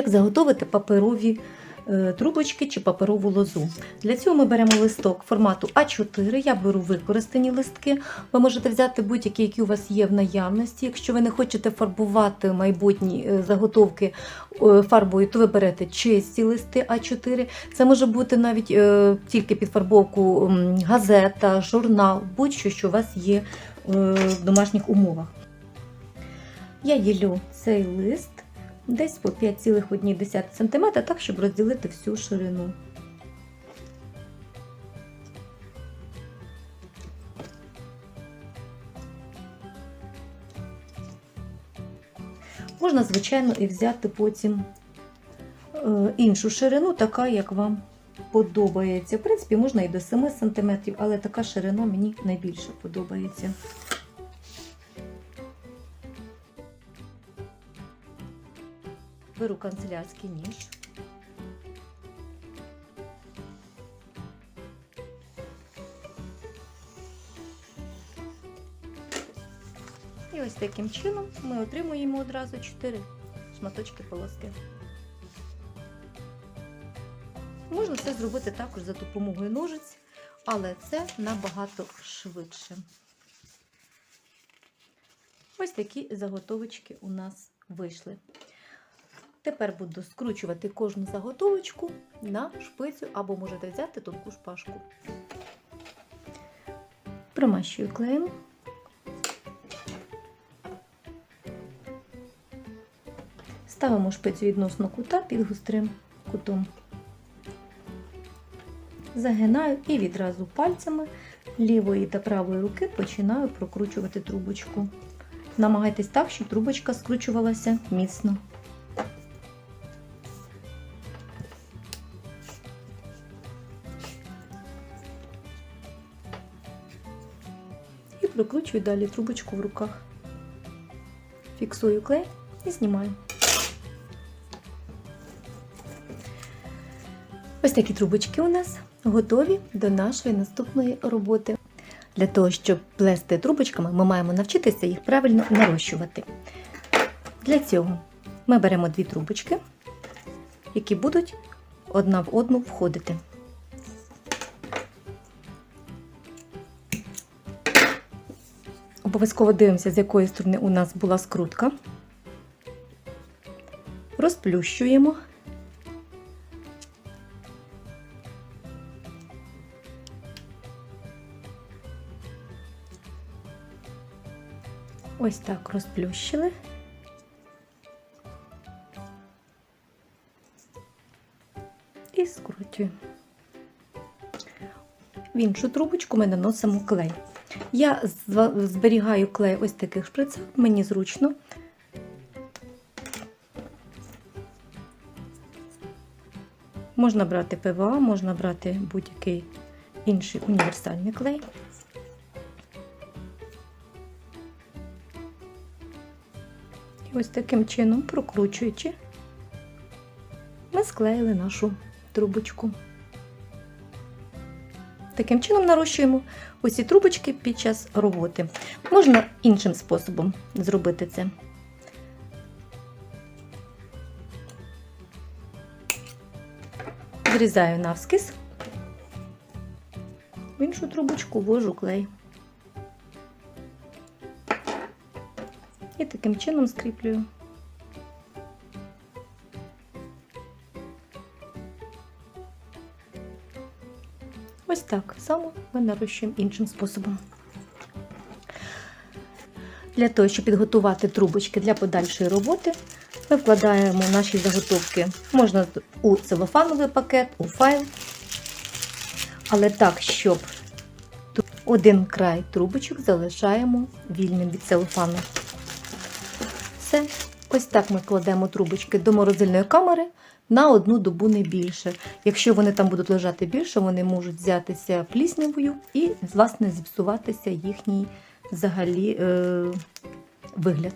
Як заготовити паперові е, трубочки чи паперову лозу. Для цього ми беремо листок формату А4. Я беру використані листки. Ви можете взяти будь-які, які у вас є в наявності. Якщо ви не хочете фарбувати майбутні е, заготовки е, фарбою, то ви берете чисті листи А4. Це може бути навіть тільки під фарбовку газета, журнал, будь-що, що у вас є в домашніх умовах. Я ділю цей лист десь по 5,1 см, так, щоб розділити всю ширину. Можна, звичайно, і взяти потім е, іншу ширину, така, як вам подобається. В принципі, можна і до 7 см, але така ширина мені найбільше подобається. Беру канцелярський ніж. І ось таким чином ми отримуємо одразу 4 шматочки полоски. Можна це зробити також за допомогою ножиць, але це набагато швидше. Ось такі заготовочки у нас вийшли. Тепер буду скручувати кожну заготовочку на шпицю або можете взяти тонку шпажку. Примащую клеєм. Ставимо шпицю відносно кута під гострим кутом. Загинаю і відразу пальцями лівої та правої руки починаю прокручувати трубочку. Намагайтесь так, щоб трубочка скручувалася міцно. І прокручую далі трубочку в руках. Фіксую клей і знімаю. Ось такі трубочки у нас готові до нашої наступної роботи. Для того, щоб плести трубочками, ми маємо навчитися їх правильно нарощувати. Для цього ми беремо дві трубочки, які будуть одна в одну входити. Обов'язково дивимося, з якої сторони у нас була скрутка. Розплющуємо. Ось так розплющили. І скручуємо. В іншу трубочку ми наносимо клей. Я зберігаю клей ось таких шприцах, мені зручно. Можна брати ПВА, можна брати будь-який інший універсальний клей. І ось таким чином, прокручуючи, ми склеїли нашу трубочку. Таким чином нарощуємо усі трубочки під час роботи. Можна іншим способом зробити це. Зрізаю навскіз, в іншу трубочку ввожу клей. І таким чином скріплюю. Ось так само ми нарощуємо іншим способом. Для того, щоб підготувати трубочки для подальшої роботи, ми вкладаємо наші заготовки можна у целофановий пакет, у файл, але так, щоб один край трубочок залишаємо вільним від целофану. Все. Ось так ми кладемо трубочки до морозильної камери на одну добу не більше. Якщо вони там будуть лежати більше, вони можуть взятися пліснявою і, власне, зіпсуватися їхній взагалі е, вигляд.